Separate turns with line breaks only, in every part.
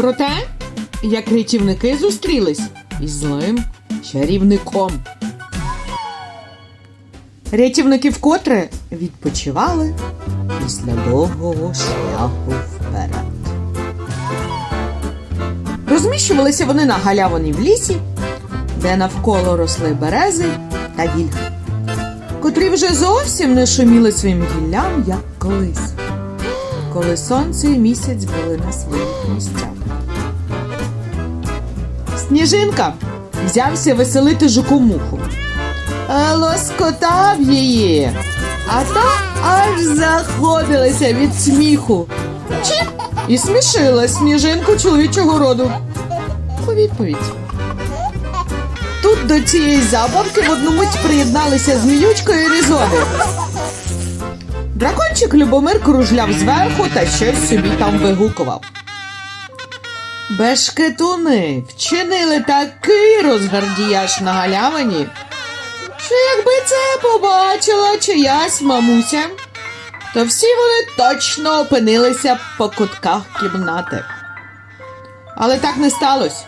про те, як рятівники зустрілись із злим чарівником. Рятівники вкотре відпочивали після довгого шляху вперед. Розміщувалися вони на галявині в лісі, де навколо росли берези та вільхи, котрі вже зовсім не шуміли своїм гіллям, як колись, коли сонце і місяць були на своїх місцях. Сніжинка взявся веселити жукомуху. Е, Лоскотав її, а та аж заходилася від сміху. Чіп! І смішила сніжинку чоловічого роду. У відповідь. Тут до цієї забавки в одну мить приєдналися зміючка і різони. Дракончик Любомир кружляв зверху та щось собі там вигукував. Бешкетуни вчинили такий розгардіяж на галявині, що якби це побачила чиясь мамуся, то всі вони точно опинилися по кутках кімнати. Але так не сталося,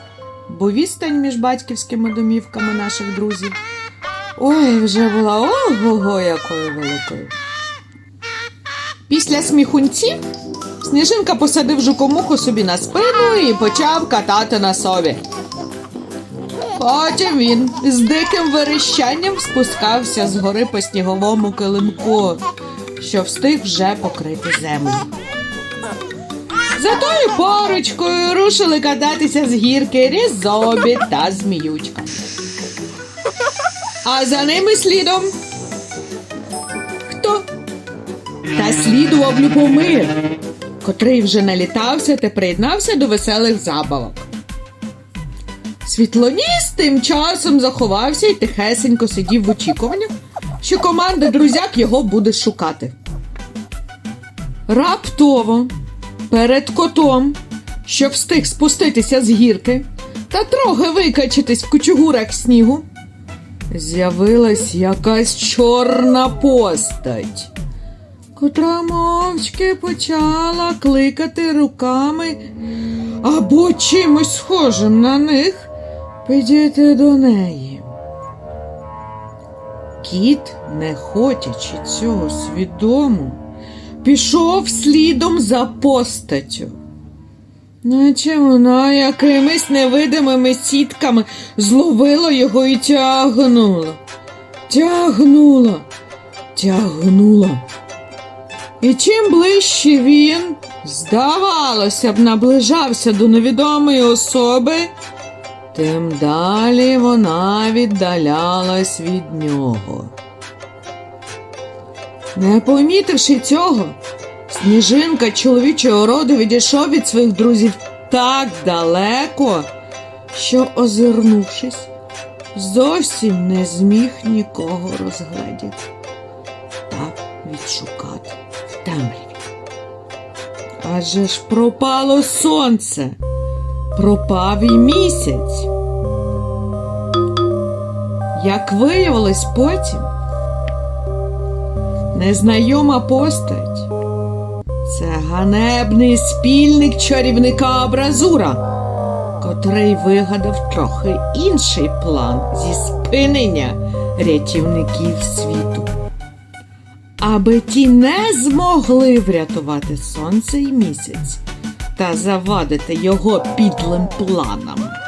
бо відстань між батьківськими домівками наших друзів ой, вже була ого-го якою великою. Після сміхунців Сніжинка посадив жукомуху собі на спину і почав катати на сові. Потім він з диким верещанням спускався з гори по сніговому килимку, що встиг вже покрити землю. За тою парочкою рушили кататися з гірки різобі та зміючка. А за ними слідом. Та слідував Любомир, котрий вже налітався та приєднався до веселих забавок. Світлоніс тим часом заховався і тихесенько сидів в очікуванні, що команда друзяк його буде шукати. Раптово перед котом, що встиг спуститися з гірки та трохи викачитись в кучугурах снігу, з'явилась якась чорна постать котра мовчки почала кликати руками або чимось схожим на них підійти до неї. Кіт, не хотячи цього свідомо, пішов слідом за постаттю. Наче вона якимись невидимими сітками зловила його і тягнула, тягнула, тягнула. І чим ближче він, здавалося б, наближався до невідомої особи, тим далі вона віддалялась від нього. Не помітивши цього, сніжинка чоловічого роду відійшов від своїх друзів так далеко, що, озирнувшись, зовсім не зміг нікого розгледіти та відшукати темряві. Адже ж пропало сонце, пропав і місяць. Як виявилось потім, незнайома постать це ганебний спільник чарівника Абразура, котрий вигадав трохи інший план зі спинення рятівників світу аби ті не змогли врятувати сонце і місяць та завадити його підлим планам.